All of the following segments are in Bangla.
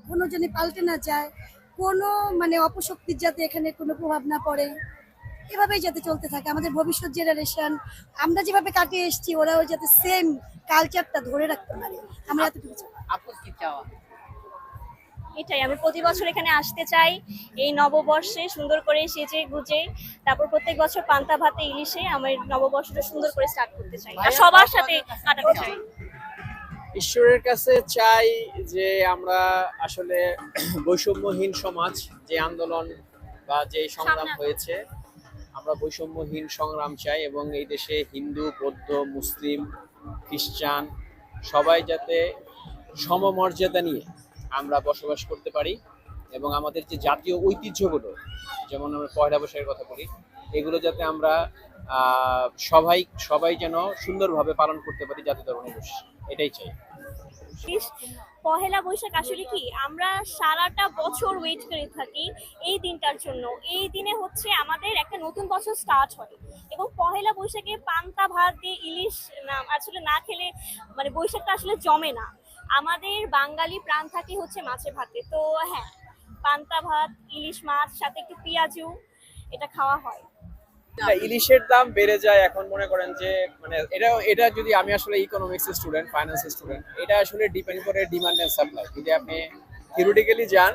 কখনো যেন পাল্টে না যায় কোনো মানে অপশক্তির যাতে এখানে কোনো প্রভাব না পড়ে এভাবেই যাতে চলতে থাকে। আমাদের ভবিষ্যৎ জেনারেশন আমরা যেভাবে কাটিয়ে এসেছি ওরাও যাতে সেম কালচারটা ধরে রাখতে পারে। আমরা এতটুকু। চাওয়া এটাই আমি প্রতি বছর এখানে আসতে চাই এই নববর্ষে সুন্দর করে সেজে গুজে তারপর প্রত্যেক বছর পান্তা ভাতে ইলিশে আমার নববর্ষটা সুন্দর করে স্টার্ট করতে চাই। আর সবার সাথে কাটাতে চাই। ঈশ্বরের কাছে চাই যে আমরা আসলে বৈষম্যহীন সমাজ যে আন্দোলন বা যে সংগ্রাম হয়েছে আমরা বৈষম্যহীন সংগ্রাম চাই এবং এই দেশে হিন্দু বৌদ্ধ মুসলিম খ্রিস্টান সবাই যাতে সমমর্যাদা নিয়ে আমরা বসবাস করতে পারি এবং আমাদের যে জাতীয় ঐতিহ্যগুলো যেমন আমরা পয়লা বৈশাখের কথা বলি এগুলো যাতে আমরা সবাই সবাই যেন সুন্দরভাবে পালন করতে পারি জাতীয় ধর্ম দিবস, এটাই চাই। পহেলা বৈশাখ আসলে কি, আমরা সারাটা বছর ওয়েট করে থাকি এই দিনটার জন্য। এই দিনে হচ্ছে আমাদের একটা নতুন বছর স্টার্ট হয় এবং পহেলা বৈশাখে পান্তা ভাত দিয়ে ইলিশ না, আসলে না খেলে মানে বৈশাখটা আসলে জমে না। আমাদের বাঙালি প্রাণ থাকে হচ্ছে মাছে ভাতে। তো হ্যাঁ পান্তা ভাত, ইলিশ মাছ, সাথে একটু পেঁয়াজু, এটা খাওয়া হয়। ইলিশের দাম বেড়ে যায় এখন মনে করেন যে মানে এটা এটা যদি আমি আসলে ইকোনমিক্স স্টুডেন্ট ফাইন্যান্স স্টুডেন্ট এটা আসলে ডিপেন্ড করে ডিমান্ড এন্ড সাপ্লাই যদি আপনি থিওরিটিক্যালি যান,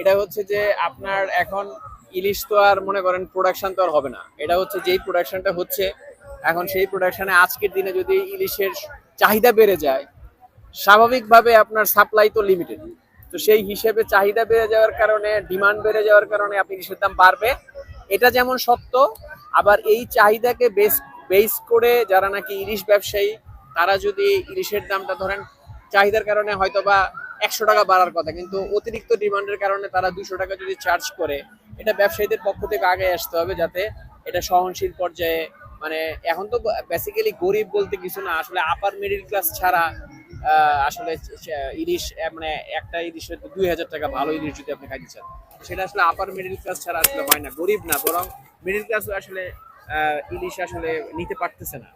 এটা হচ্ছে যে আপনার এখন ইলিশ তো আর মনে করেন প্রোডাকশন তো আর হবে না। এটা হচ্ছে যেই প্রোডাকশনটা হচ্ছে, এখন সেই প্রোডাকশনে আজকের দিনে যদি ইলিশের চাহিদা বেড়ে যায়, স্বাভাবিকভাবে আপনার সাপ্লাই তো লিমিটেড তো সেই হিসেবে চাহিদা বেড়ে যাওয়ার কারণে ডিমান্ড বেড়ে যাওয়ার কারণে আপনি ইলিশের দাম বাড়বে। এটা যেমন সত্য আবার এই চাহিদাকে বেস বেস করে যারা নাকি ইলিশ ব্যবসায়ী, তারা যদি ইলিশের দামটা ধরেন, চাহিদার কারণে হয়তো বা একশো টাকা বাড়ার কথা, কিন্তু অতিরিক্ত ডিমান্ডের কারণে তারা দুশো টাকা যদি চার্জ করে, এটা ব্যবসায়ীদের পক্ষ থেকে আগে আসতে হবে যাতে এটা সহনশীল পর্যায়ে মানে এখন তো বেসিক্যালি গরিব বলতে কিছু না, আসলে আপার মিডিল ক্লাস ছাড়া আসলে ইলিশ মানে একটা ইলিশের দুই হাজার টাকা ভালো ইলিশ যদি আপনি খাইতে চান। সেটা আসলে আপার মিডিল ক্লাস ছাড়া আসলে হয় না, গরিব না, বরং মিডিল ক্লাস আসলে ইলিশ আসলে নিতে পারতেছে না।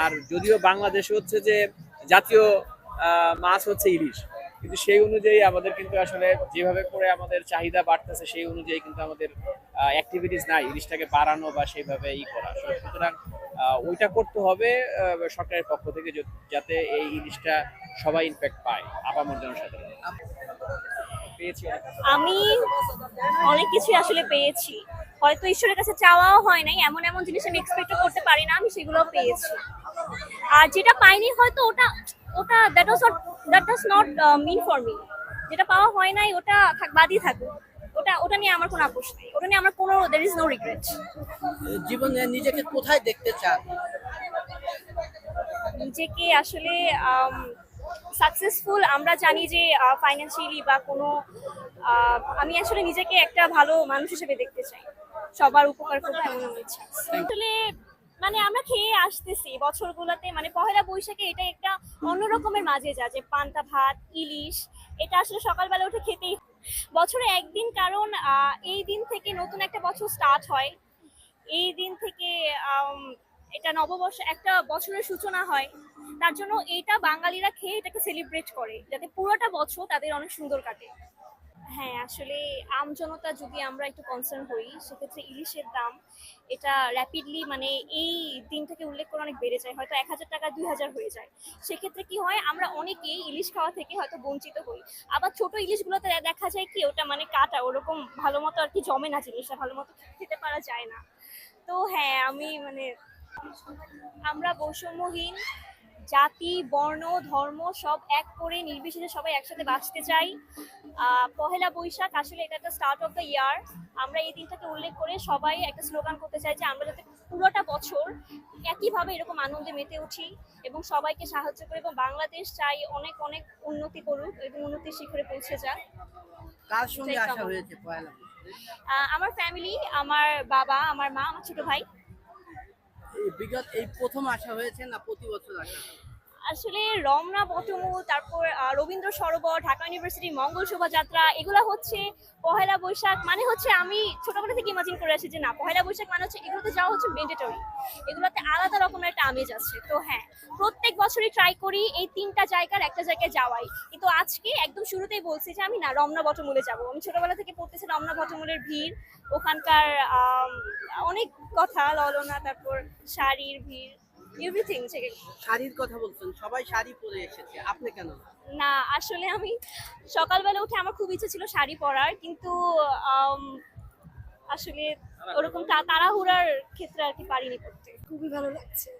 আর যদিও বাংলাদেশে হচ্ছে যে জাতীয় মাছ হচ্ছে ইলিশ, কিন্তু সেই অনুযায়ী আমাদের কিন্তু আসলে যেভাবে করে আমাদের চাহিদা বাড়তেছে, সেই অনুযায়ী কিন্তু আমাদের অ্যাক্টিভিটিস নাই, ইলিশটাকে বাড়ানো বা সেইভাবে ই করা। সুতরাং ওইটা করতে হবে সরকারের পক্ষ থেকে যাতে এই জিনিসটা সবাই ইনফ্যাক্ট পায়, আপামর জনসাধারণ। আমি অনেক কিছুই আসলে পেয়েছি। হয়তো ঈশ্বরের কাছে চাওয়াও হয় নাই, এমন এমন জিনিস আমি এক্সপেক্ট করতে পারি না, আমি সেগুলো পেয়েছি। আর যেটা পাইনি হয়তো ওটা ওটা that was that was not mean for me যেটা পাওয়া হয় নাই, ওটা থাক, বাদই থাকুক। ওটা ওটা নিয়ে আমার কোনো আপোষ নেই। ওটা নিয়ে আমার কোনো দের ইজ নো রিগ্রেট জীবনে নিজেকে কোথায় দেখতে চান? নিজেকে আসলে সাকসেসফুল আমরা জানি যে ফাইন্যান্সিয়ালি বা কোনো আমি আসলে নিজেকে একটা ভালো মানুষ হিসেবে দেখতে চাই। সবার উপকার করব এমন আমার ইচ্ছা আসলে মানে আমরা খেয়ে আসতেছি বছরগুলোতে মানে পহেলা বৈশাখে এটা একটা অন্যরকমের মাঝে যা যে পান্তা ভাত ইলিশ এটা আসলে সকালবেলা উঠে খেতেই বছরে একদিন, কারণ এই দিন থেকে নতুন একটা বছর স্টার্ট হয়। এই দিন থেকে এটা নববর্ষ, একটা বছরের সূচনা হয়। তার জন্য এটা বাঙালিরা খেয়ে এটাকে সেলিব্রেট করে, যাতে পুরোটা বছর তাদের অনেক সুন্দর কাটে। হ্যাঁ আসলে আমজনতা যদি আমরা একটু কনসার্ন হই সেক্ষেত্রে ইলিশের দাম এটা র্যাপিডলি মানে এই দিনটাকে উল্লেখ করে অনেক বেড়ে যায়। হয়তো এক হাজার টাকা, দুই হাজার হয়ে যায়। সেক্ষেত্রে কি হয়, আমরা অনেকেই ইলিশ খাওয়া থেকে হয়তো বঞ্চিত হই। আবার ছোট ইলিশগুলোতে দেখা যায় কি, ওটা মানে কাটা, ওরকম ভালো মতো আর কি জমে না জিনিসটা, ভালো মতো খেতে পারা যায় না। তো হ্যাঁ আমি মানে আমরা বৈষম্যহীন জাতি বর্ণ ধর্ম সব এক করে নির্বিশেষে সবাই একসাথে বাঁচতে চাই। পহেলা বৈশাখ আসলে এটা একটা স্টার্ট অফ দ্য ইয়ার আমরা এই দিনটাকে উল্লেখ করে সবাই একটা স্লোগান করতে চাই যে আমরা যাতে পুরোটা বছর একইভাবে এরকম আনন্দে মেতে উঠি এবং সবাইকে সাহায্য করি এবং বাংলাদেশ চাই অনেক অনেক উন্নতি করুক এবং উন্নতির শিখরে পৌঁছে যাক। আমার ফ্যামিলি আমার বাবা আমার মা আমার ছোট ভাই। বিগত এই প্রথম আসা হয়েছে না প্রতি বছর আসা? আসলে রমনা বটমূল, তারপর রবীন্দ্র সরোবর, ঢাকা ইউনিভার্সিটি মঙ্গল শোভাযাত্রা, এগুলো হচ্ছে পহেলা বৈশাখ মানে হচ্ছে আমি ছোটবেলা থেকে ইমাজিন করে আসি যে না, পহেলা বৈশাখ মানে হচ্ছে এগুলোতে যাওয়া হচ্ছে মেন্ডেটরি এগুলোতে আলাদা রকমের একটা আমেজ আছে। তো হ্যাঁ প্রত্যেক বছরই ট্রাই করি এই তিনটা জায়গার একটা জায়গায় যাওয়াই। কিন্তু আজকে একদম শুরুতেই বলছি যে আমি না রমনা বটমূলে যাব। আমি ছোটবেলা থেকে পড়তেছি রমনা বটমূলের ভিড়। ওখানকার অনেক কথা, ললনা, তারপর শাড়ির ভিড়। এভরিথিং শাড়ির কথা বলছেন সবাই শাড়ি পরে এসেছে আপনি কেন? না আসলে আমি সকালবেলা উঠে আমার খুব ইচ্ছে ছিল শাড়ি পরার কিন্তু আসলে ওরকম তা- তাড়াহুড়ার ক্ষেত্রে আর কি পারিনি করতে খুবই ভালো লাগছে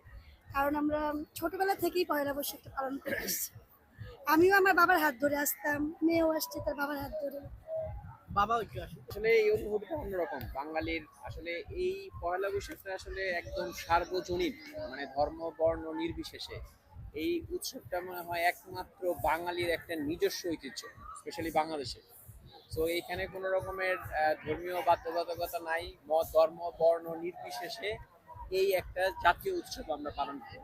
কারণ আমরা ছোটবেলা থেকেই পয়লা বৈশাখটা পালন করে আসছি। আমিও আমার বাবার হাত ধরে আসতাম মেয়েও আসছে তার বাবার হাত ধরে। একটু আসুন। আসলে এই অনুভূতিটা অন্যরকম। বাঙালির আসলে এই পয়লা বৈশাখটা আসলে একদম সার্বজনীন মানে ধর্ম, বর্ণ নির্বিশেষে। এই উৎসবটা মনে হয় একমাত্র বাঙালির একটা নিজস্ব ঐতিহ্য স্পেশালি বাংলাদেশে তো এইখানে কোনো রকমের ধর্মীয় বাধ্যবাধকতা নাই, মত, ধর্ম, বর্ণ নির্বিশেষে এই একটা জাতীয় উৎসব আমরা পালন করি।